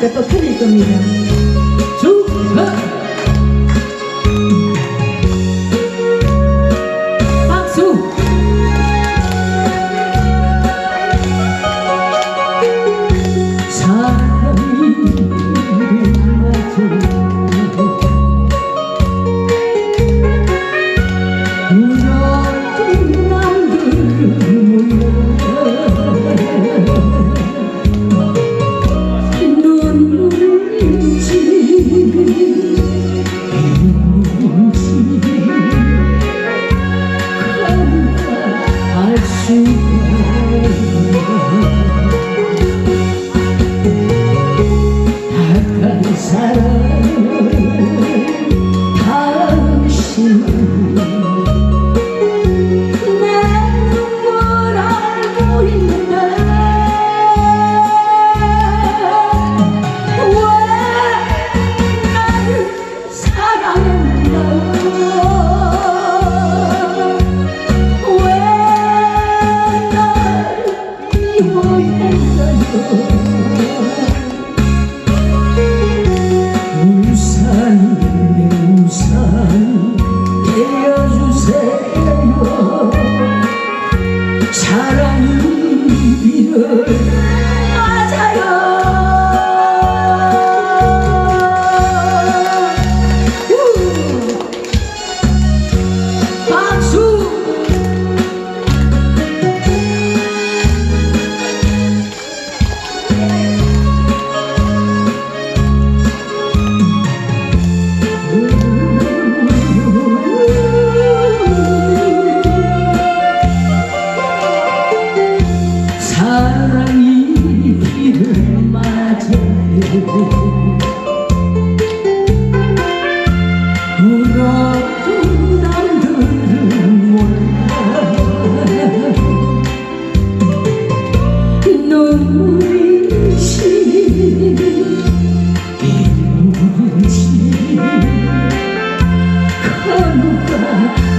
하니까 또틀 탁 사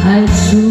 가누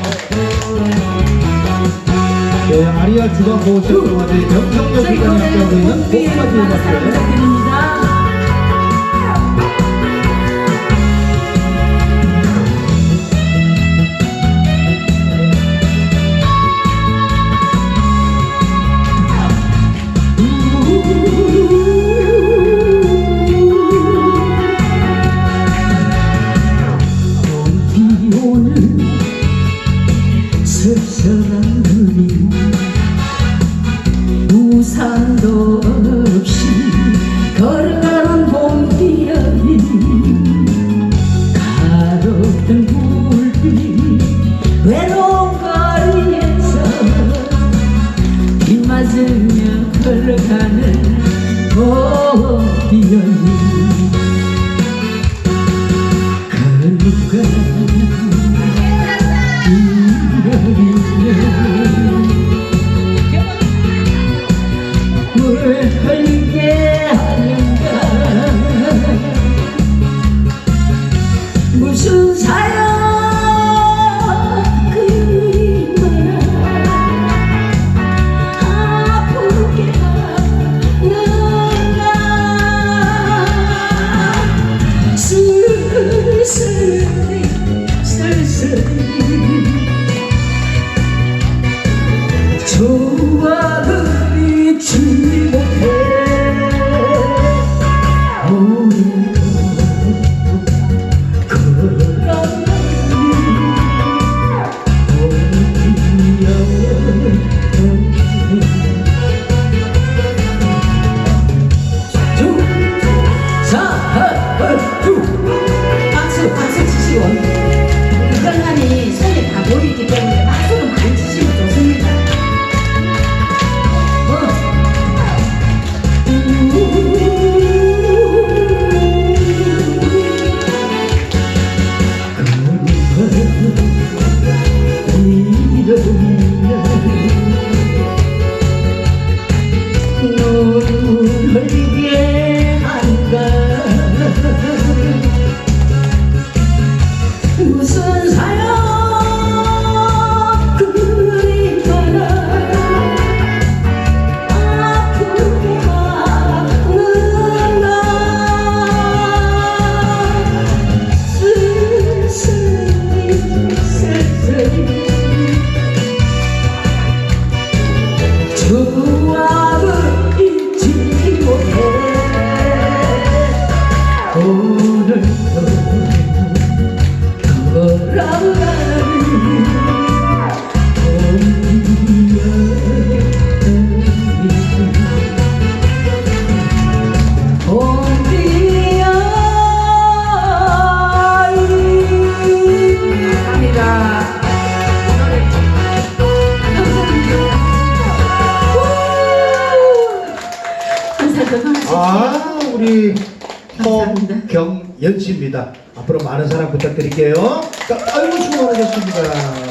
네, 아리아 주간 보호쇼 동아리 명성역 노래 함께하고 있는 많은 사 비 맞으며 걸어가는 봄비여이 그누가 喜。 우리. 허경연 씨입니다. 앞으로 많은 사랑 부탁드릴게요. 자, 아이고, 수고 많으셨습니다.